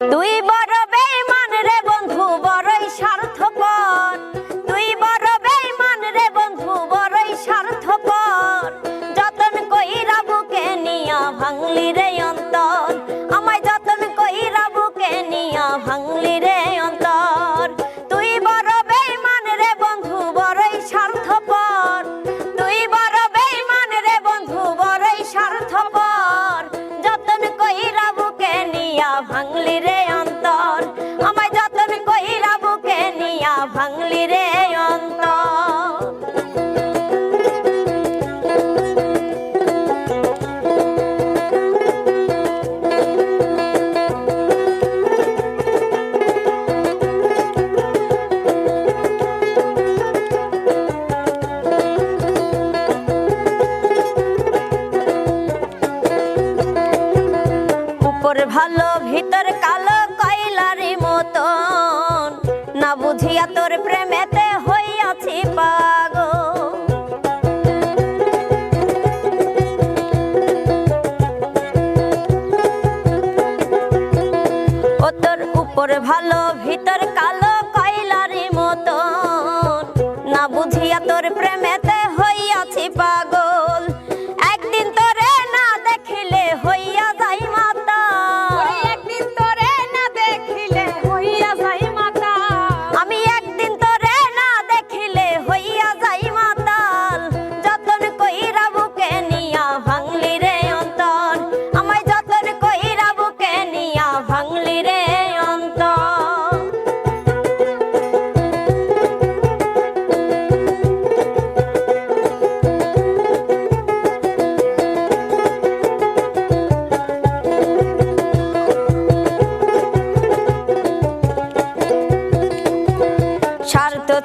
তুই বড় বেঈমান রে বন্ধু, বড়ই স্বার্থপর। তুই বড় বেঈমান রে বন্ধু, বড়ই স্বার্থপর। যতন কইরা বুকে নিয়া ভাঙলি রে অন্তর। আমায় যতন কইরা বুকে নিয়া ভাঙলি রে অন্তর। তুই বড় বেঈমান রে বন্ধু, বড়ই স্বার্থপর। তুই বড় বেঈমান রে বন্ধু, বড়ই স্বার্থপর। ভালো ভিতর কালো কয়লারি মতন উপর ভালো ভিতর কালো কয়লারি মতন। না বুঝিয়া তোর প্রেমেতে হইয়াছি পাগল।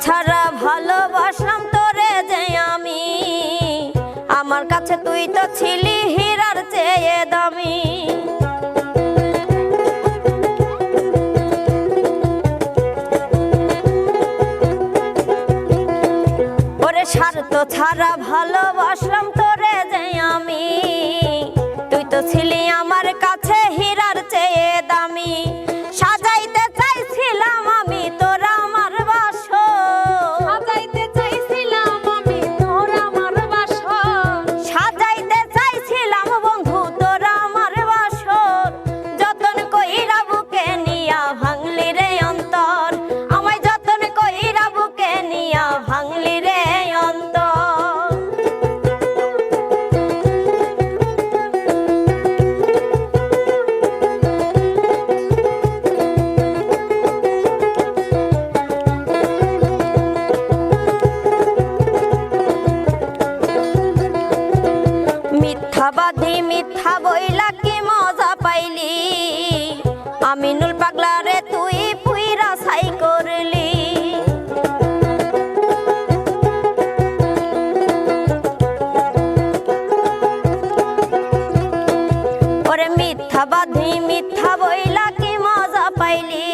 ছাড়া ভালোবাসলাম তোরে যে আমি। আমার কাছে তুই তো ছিলি হীরার চেয়ে দামি। ওরে সার তো ছাড়া ভালোবাসলাম মিথ্যাবাদী মিথ্যা বইলা কি মজা পাইলি? আমিনুল পাগলা রে তুই পুইরা ছাই করলি। ওরে মিথ্যাবাদী মিথ্যা বইলা কি মজা পাইলি?